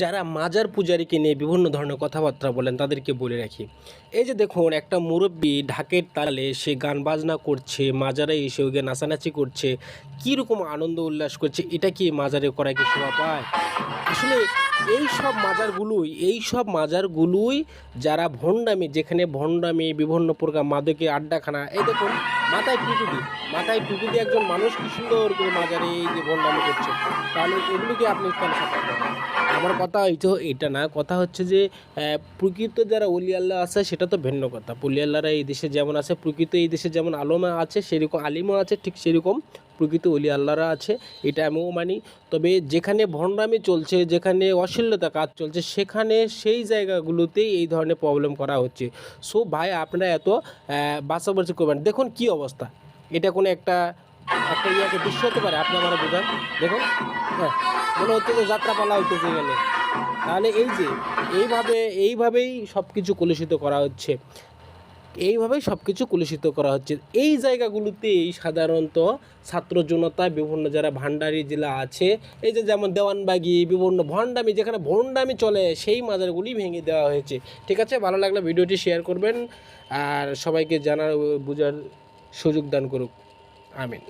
যারা মাজার পূজারীকে নিয়ে বিভিন্ন ধরনের কথাবার্তা বলেন, তাদেরকে বলে রাখি। এই যে দেখুন, একটা মুরব্বী ঢাকের তালে সে গান বাজনা করছে, মাজারে এসে ওকে নাচানাচি করছে, কীরকম আনন্দ উল্লাস করছে, এটা কি মাজারে করায় কি শোভা পায়? আসলে এই সব মাজারগুলোই, এই সব মাজারগুলোই যারা ভণ্ডামি, যেখানে ভণ্ডামি, বিভিন্ন প্রকার মাদকে আড্ডাখানা, এই দেখুন, মাথায় টুপি মাথায় দিয়ে একজন মানুষ কি সুন্দর করে মাজারে এই যে ভণ্ডামি করছে। তাহলে এগুলোকে আপনি কেন করেন? আমার কথা হইতো এটা না, কথা হচ্ছে যে প্রকৃত যারা অলি আল্লাহ আছে সেটা তো ভিন্ন কথা। পলি আল্লাহরা এই দেশে যেমন আছে, প্রকৃত এই দেশে যেমন আলমা আছে, সেরকম আলিমও আছে, ঠিক সেরকম প্রকৃত অলি আল্লাহরা আছে, এটা আমিও মানি। তবে যেখানে ভণ্ডামি চলছে, যেখানে অশ্লীলতা কাজ চলছে, সেখানে সেই জায়গাগুলোতেই এই ধরনের প্রবলেম করা হচ্ছে। সো ভাই, আপনারা এত বাছাবাছি করবেন। দেখুন কি অবস্থা। এটা কোনো একটা একটা ইয়াকে দৃশ্য হতে পারে, আপনি আমার বোঝান। দেখুন হ্যাঁ মনে হচ্ছে যে যাত্রাপালা হইতেছে এখানে। তাহলে এই যে, এইভাবে, এইভাবেই সব কিছু কলুষিত করা হচ্ছে। এইভাবেই সব কিছু কলুষিত করা হচ্ছে। এই জায়গাগুলোতেই সাধারণত ছাত্র জনতা বিভিন্ন যারা ভান্ডারি জেলা আছে, এই যে যেমন দেওয়ানবাগি, বিভিন্ন ভণ্ডামি, যেখানে ভণ্ডামি চলে, সেই মাজারগুলি ভেঙে দেওয়া হয়েছে। ঠিক আছে? ভালো লাগলে ভিডিওটি শেয়ার করবেন। আর সবাইকে জানার, বোঝার সুযোগ দান করুক। আমিন।